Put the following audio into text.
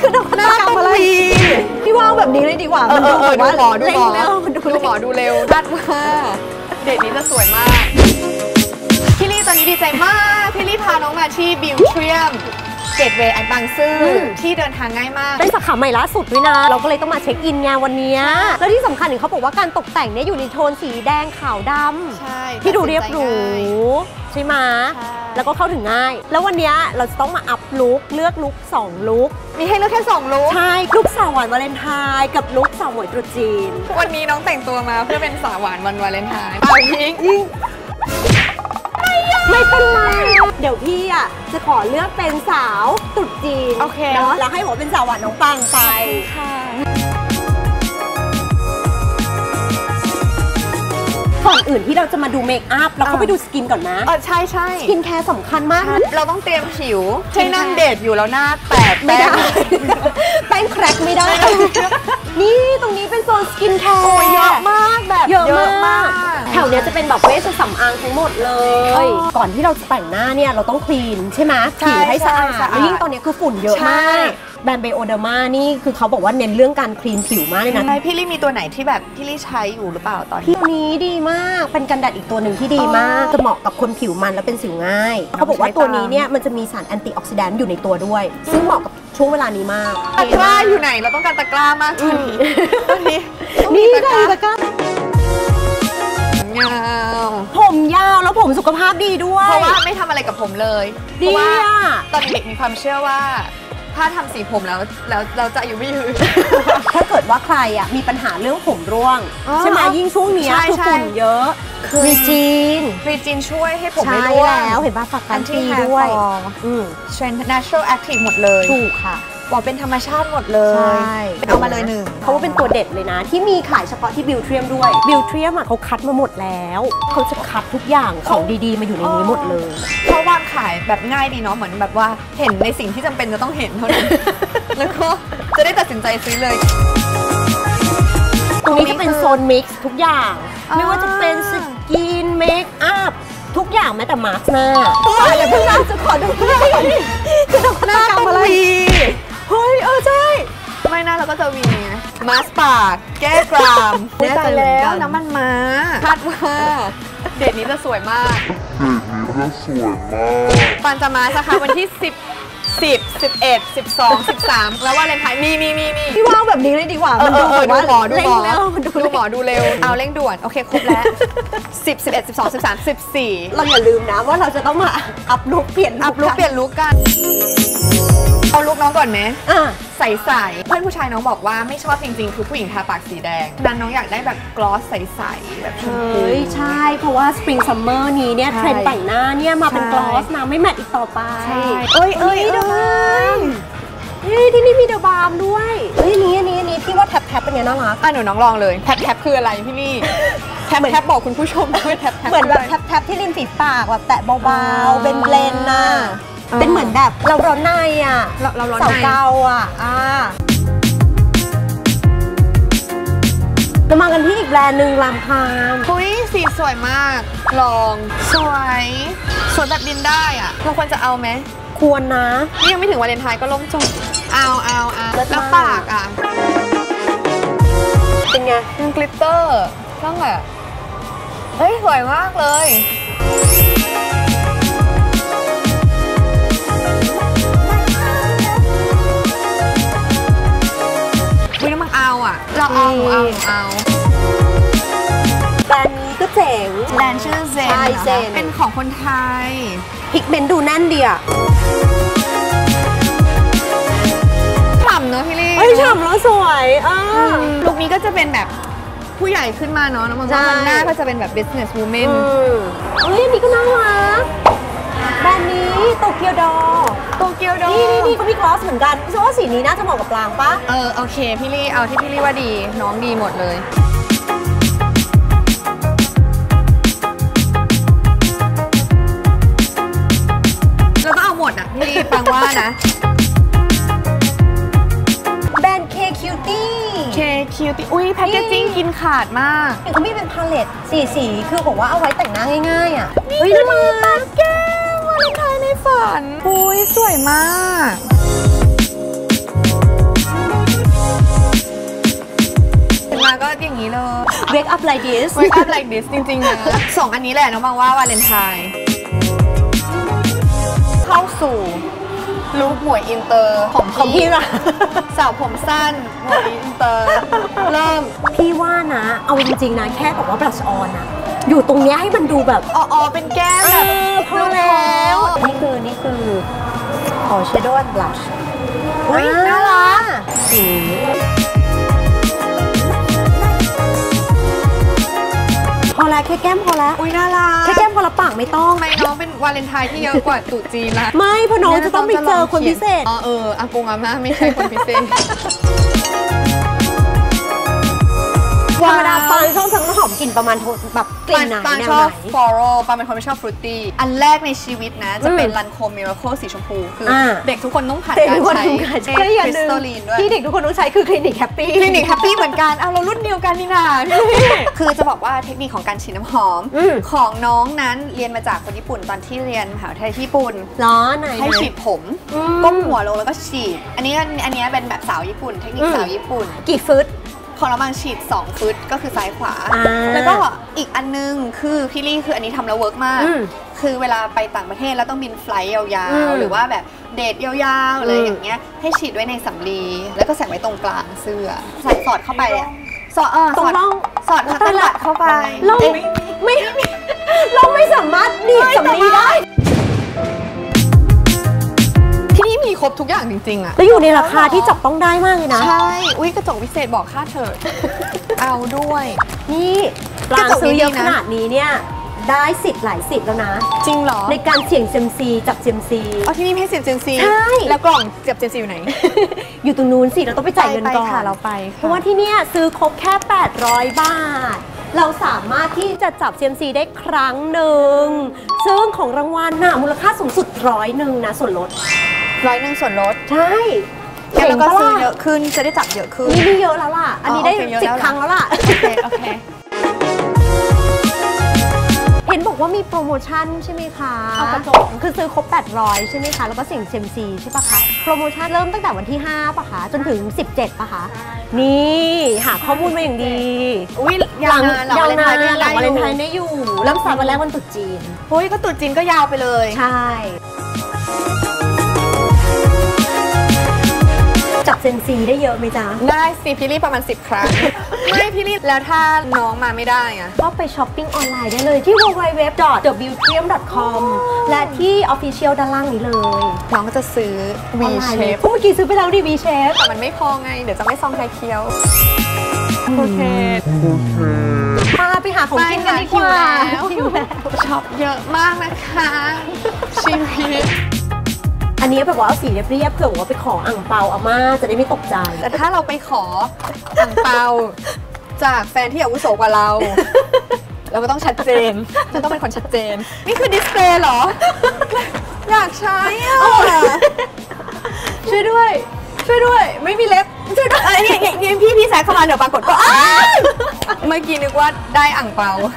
คือดอกหน้าต้องวีพี่ว่างแบบนี้เลยดีกว่าเออเออเออดูหมอดูหมอเร่งแล้วมันดูดูหมอดูเร็วคาดว่าเดทนี้จะสวยมากพี่ลี่ตอนนี้ดีใจมากพี่ลี่พาน้องมาที่บิวเทียม เกตเวย์อันบางซื่ออที่เดินทางง่ายมาก เป็นสาขาใหม่ล่าสุดด้วยนะ เราก็เลยต้องมาเช็คอินไงวันเนี้ยแล้วที่สำคัญเห็นเขาบอกว่าการตกแต่งเนี่ยอยู่ในโทนสีแดงขาวดำใช่ที่ดูเรียบหรูตัดสินใจง่าย ใช่ไหมใช่ แล้วก็เข้าถึงง่าย แล้ววันเนี้ยเราจะต้องมาอัพลุคเลือกลุค2ลุคมีให้เลือกแค่สองลุคใช่ลุคสาวหวานวาเลนไทน์กับลุคสาวหมวยตรุษจีนวันนี้น้องแต่งตัวมาเพื่อเป็นสาวหวานวันวาเลนไทน์เอาพิงค์ ไม่เป็นไร เดี๋ยวพี่อะจะขอเลือกเป็นสาวตรุษจีนโอเค เนาะแล้วให้หัวเป็นสาวหวานน้องปังไปค่ะก่อนอื่นที่เราจะมาดูเมคอัพเราเข้าไปดูสกินก่อนนะเออใช่ใช่สกินแคร์สำคัญมากเราต้องเตรียมผิวใช่นั่งเดทอยู่แล้วหน้าแตกไม่ได้แป้งแป้งแครกไม่ได้ นี่ตรงนี้เป็นโซนสกินแคร์ แถวเนี้ยจะเป็นแบบเวชสำอางทั้งหมดเลย ก่อนที่เราจะแต่งหน้าเนี่ยเราต้องคลีนใช่ไหมใช่ผิวให้สะอาดใช่แล้วยิ่งตอนเนี้ยคือฝุ่นเยอะมากใช่แบรนด์เบโอเดอร์มานี่คือเขาบอกว่าเน้นเรื่องการคลีนผิวมากเลยนะใช่พี่ลี่มีตัวไหนที่แบบพี่ลี่ใช้อยู่หรือเปล่าตอนนี้พี่ตัวนี้ดีมากเป็นกันแดดอีกตัวหนึ่งที่ดีมากจะเหมาะกับคนผิวมันและเป็นสิวง่าย เขาบอกว่าตัวนี้เนี่ยมันจะมีสารแอนตี้ออกซิแดนต์อยู่ในตัวด้วย ซึ่งเหมาะกับช่วงเวลานี้มากตะกร้าอยู่ไหนเราต้องการตะกร้ามากตอนนี้ตอนนี้ต้องมีนี่ตะก็กร้าตะกร้า สุขภาพดีด้วย เพราะว่าไม่ทำอะไรกับผมเลยเพดีราะว่าอะ ตอนเด็กมีความเชื่อว่า ถ้าทำสีผมแล้วแล้วเราจะอายุไม่ยืน ถ้าเกิดว่าใครอะมีปัญหาเรื่องผมร่วง อ๋อใช่ไหมยิ่งช่วงเนี้ยใช่คือใช่ ฝุ่นเยอะคือรีจีนรีจินช่วยให้ผมใช่ไม่ร่วง แล้วเห็นป่ะฝักกัน Anti ตี hair ด้วย fall อืม เทรนด์ natural active หมดเลย ถูกค่ะ บอกเป็นธรรมชาติหมดเลยใช่เอามาเลยหนึ่งเขาว่าเป็นตัวเด็ดเลยนะ ที่มีขายเฉพาะที่บิวเทียมด้วยบิวเทียมอะเขาคัดมาหมดแล้วเขาจะคัดทุกอย่างของดีๆ มาอยู่ในนี้หมดเลยเพราะวางขายแบบง่ายดีเนาะเหมือนแบบว่าเห็นในสิ่งที่จำเป็นจะต้องเห็นเท่านั้นแล้วก็จะได้ตัดสินใจซื้อเลยตรงนี้จะเป็นโซนมิกซ์ทุกอย่างอ่าไม่ว่าจะเป็นสกินเมคอัพทุกอย่างแม้แต่มาสก์หน้าอย่าเพิ่งน่าจะขอดูหน้าก่อนดิคือดอกหน้าต้องทำอะไรวี เฮ้ย เออใช่ ไม่น่าเราก็จะวีไงมาสปากแก้กรามแน่ใจเหมือนกันแล้วน้ำมันม้าคาดว่าเดทนี้จะสวยมาก เด็กนี้ก็สวยมาก ปันจะมาสค่ะวันที่ 10 10 11 12 13 แล้วว่าเลนไทน์มีมีมีมีพี่ว่างแบบนี้เลยดีกว่าเออเออเออดูหมอดูหมอเร่งแล้วมันดูดูหมอดูเร็ว เอาเร่งด่วน โอเค ครบแล้ว 10 11 12 13 14 เราอย่าลืมนะว่าเราจะต้องมาอัพลุกเปลี่ยนอัพลุกเปลี่ยนลุกกัน เอาลุกน้องก่อนไหมอะใสๆเพื่อนผู้ชายน้องบอกว่าไม่ชอบจริงๆ คือผู้หญิงทาปากสีแดงนั้นน้องอยากได้แบบกลอสใสๆแบบชมพู เฮ้ยใช่ เพราะว่าสปริงซัมเมอร์นี้เนี่ยใช่เทรนด์แต่งหน้าเนี่ยมาเป็นใช่ กลอสนะไม่แมทอีกต่อไปใช่เอ้ยเอ้ยเดเอ้อะบายมเฮ้ยที่นี่มีเดอะบาร์มด้วยเฮ้ยอันนี้อันนี้อันนี้พี่ว่าแท็บแท็บเป็นไงน่ารัก อะหนูน้องลองเลยแท็บแท็บคืออะไรพี่นี่แท็บแท็บบอกคุณผู้ชมด้วยแท็บแท็บเหมือนแบบคืะไรแท็บแท็บที่ริมฝีปากแบบแตะเบาอ๋อๆเป็นเบลนน่ะอ๋อ เป็นเหมือนแบบเราร้อนในอะเราเราร้อนในสาวเกาอะอ่าเรามากันที่อีกแบรนด์หนึ่งลำพามคุยสีสวยมาก ลอง สวย สวยแบบบินได้อะเราควรจะเอาไหม ควรนะนี่ยังไม่ถึงวาเลนไทน์ก็ล่มจมเอาเอาเอาเลิศมากแล้วปากอะ เป็นไงยังกลิตเตอร์ต้องแบบเฮ้ย สวยมากเลยะเราเอาหนูเอาหนูเอาแบรนด์นี้ก็เจ๋ง แบรนด์ชื่อเซนใช่หรอคะเซน เป็นของคนไทย พิกเมนต์ดูแน่นดีอะฉ่ำเนอะพี่ลี่เฮ้ยฉ่ำแล้วสวยอ่า ลุคนี้ก็จะเป็นแบบผู้ใหญ่ขึ้นมาเนาะน้องมันใช่ว่ามันหน้าก็จะเป็นแบบ business อื woman มเฮ้ยอันนี้ก็น่ารัก แบรนด์นี้โตเกียวดอโตเกียวดอนี่นี่นี่ก็มีกลอสเหมือนกันพี่ว่าสีนี้น่าจะเหมาะกับปลางปะเออโอเคพี่ลี่เอาที่พี่ลี่ว่าดีน้องดีหมดเลยแล้วก็เอาหมดอะพี่ฟังว่านะแบรนด์ K Cutie K Q T อุ้ยแพคเกจจิ้งกินขาดมาก เขามีเป็นพาเลตสีสี คือบอกว่าเอาไว้แต่งหน้าง่ายๆอะเฮ้ยน่ารักแก้ววาเลนไทน์ในฝันอุ้ยสวยมากมาก็อย่างนี้เลย Wake up like this Wake up like this จริงๆนะสองอันนี้แหละน้องบางว่าวาเลนไทน์เข้าสู่ลูกหมวยอินเตอร์ของของพี่ละสาวผมสั้นหมวยอินเตอร์ เริ่ม พี่ว่านะ เอาจริงๆนะ แค่บอกว่าบลัชออนอะ อยู่ตรงเนี้ยให้มันดูแบบอ๋อๆเป็นแก้มเอแบบอพอแล้วนี่คือนี่คือขอ shadow and blush อุ๊ยน่ารักสีพอแล้วแค่แก้มพอแล้วอุ้ยน่ารักแค่แก้มพอละปากไม่ต้องทำไมน้องเป็นวาเลนไทน์ที่เยอะกว่าตรุ๊จีนล่ะไม่เพราะน้องจะต้องไปเจอคนพิเศษอ๋อเอออากงอาม่าไม่ใช่คนพิเศษธรรมดาปังชอบทั้งน้ำหอมก ลิ่นประมาณโทนแบบกลิ่นไหนปางแนวชอบไหน ฟลอโรปางเป็นคนไม่ชอบฟรุตตี้ อันแรกในชีวิตนะ จะเป็นอืมลันโคมิราเคิลสีชมพู คืออา เด็กทุกคนต้องผ่านเด็กการทุกคนใช้ต้องการใช้คอย่างริหสนึ่งโตลีนด้วย ที่เด็กทุกคนต้องใช้คือคลินิกแฮปปี้ คลินิกแฮปปี้เหมือนกันเอาเรารุ่นเดียวกันนี่นาพี่ คือจะบอกว่าเทคนิคของการฉีดน้ำหอม อืม ของน้องนั้นเรียนมาจากคนญี่ปุ่นตอนที่เรียนมหาวิทยาลัยที่ญี่ปุ่น ล้อไหนให้ฉีดผมอืมก้มหัวลงแล้วก็ฉีด อันนี้อันนี้เป็นแบบสาวญี่ปุ่น เทคนิคอืม สาวญี่ปุ่น กี่ฟุต ของเราบางฉีด2ฟุตก็คือซ้ายขวาอ่าแล้วก็อีกอันนึงคือพี่ลี่คืออันนี้ทำแล้วเวิร์กมากอืมคือเวลาไปต่างประเทศแล้วต้องบินไฟลท์ยาวอืมๆหรือว่าแบบเดทยาวๆอะไรอืมอย่างเงี้ยให้ฉีดไว้ในสำลีแล้วก็ใส่ไว้ตรงกลางเสื้อใส่สอดเข้าไปอะสอดเออตรงสอดร่องสอดคัตเตอร์บัตเข้าไปเราเอ๊ะไม่เราไม่สามารถหนีบสำลีได้ รบทุกอย่างจริงๆอะแล้วอยู่ในราคาที่จับต้องได้มากเลยนะ ใช่ อุ้ยกระจกพิเศษบอกค่าเถิด เอาด้วย นี่ปลากระจกซื้อเยอะดีๆขนะนาดนี้เนี่ยได้สิทธิ์หลายสิทธิ์แล้วนะ จริงเหรอ ในการเสี่ยงเซยมซีจับเซยมซีเอาที่นี่ไม่ให้เสียบเจนซีใช่ แล้วกล่องเสียบเจนซีอยู่ไหน อยู่ตรงนู้นสิ เราต้องไปจ่ายเงินก่อนไปค่ะเราไป เพราะว่าที่เนี่ยซื้อครบแค่ 800 บาท เราสามารถที่จะจับ CMC ได้ครั้งหนึ่ง ซึ่งของรางวัลน่ะมูลค่าสูงสุดร้อยหนึ่งนะส่วนลด ร้อยหนึ่งส่วนลด ใช่งั้นเราก็จ๋งปะซื้อล่ะเยอะขึ้นจะได้จับเยอะขึ้น นี่นี่เยอะแล้วล่ะ อันนี้ได้อ๋อโอเคเยอะสิบแล้วเหรอครั้งแล้วล่ะ โอเคโอเค เห็นบอกว่ามีโปรโมชั่นใช่ไหมคะ เอากระจก คือซื้อครบ 800 ใช่ไหมคะ แล้วก็เสี่ยงเซยมซีใช่ปะคะ โปรโมชั่นเริ่มตั้งแต่วันที่ 5ปะคะ จนถึง 17ปะคะ นี่ หาข้อมูลมาอย่างดีอุ้ยยาวนานเหรอยาวเลนนาไทนน์ก็ยังหลัได้งวาเลนไทน์อยู่ได้อยู่ เริ่มสายวันแรกวันตรุษจีนเฮ้ยก็ตรุษจีนก็ยาวไปเลย ใช่ จับเซยมซีได้เยอะไหมจ๊ะ ได้สิพี่ลี่ประมาณ 10 ครั้ง ไม่พี่ลี่แล้วถ้าน้องมาไม่ได้อะก็ไปช้อปปิ้งออนไลน์ได้เลยที่ www.thebeautyum.com และที่ Official ด้านล่างนี้เลยน้องก็จะซื้อ V ออนไลน์เลย shape เมื่อกี้ซื้อไปแล้วดิ V shape แต่มันไม่พอไง เดี๋ยวจะไม่ซองไทยเคียว โอเค พาไปหาของกินกันดีกว่าหิวแล้ว ช็อปเยอะมากนะคะ ชีวิต อันนี้แบบว่าเอาสีเรียบๆเผื่อว่าไปขออ่างเปาอาม่าจะได้ไม่ตกใจ แต่ถ้าเราไปขออ่างเปาจากแฟนที่อาวุโสกว่าเรา เราก็ต้องชัดเจนจะต้องเป็นคนชัดเจน นี่คือดิสเพลย์เหรอ อยากใช้อะช่วยด้วย ช่วยด้วย ไม่มีเล็บช่วยด้วยเอ้ยเนี่ยเนี่ยเนี่ยพี่พี่แซกเข้ามาเดี๋ยวปรากฏก็อ้าวเมื่อกี้นึกว่าได้อ่างเปา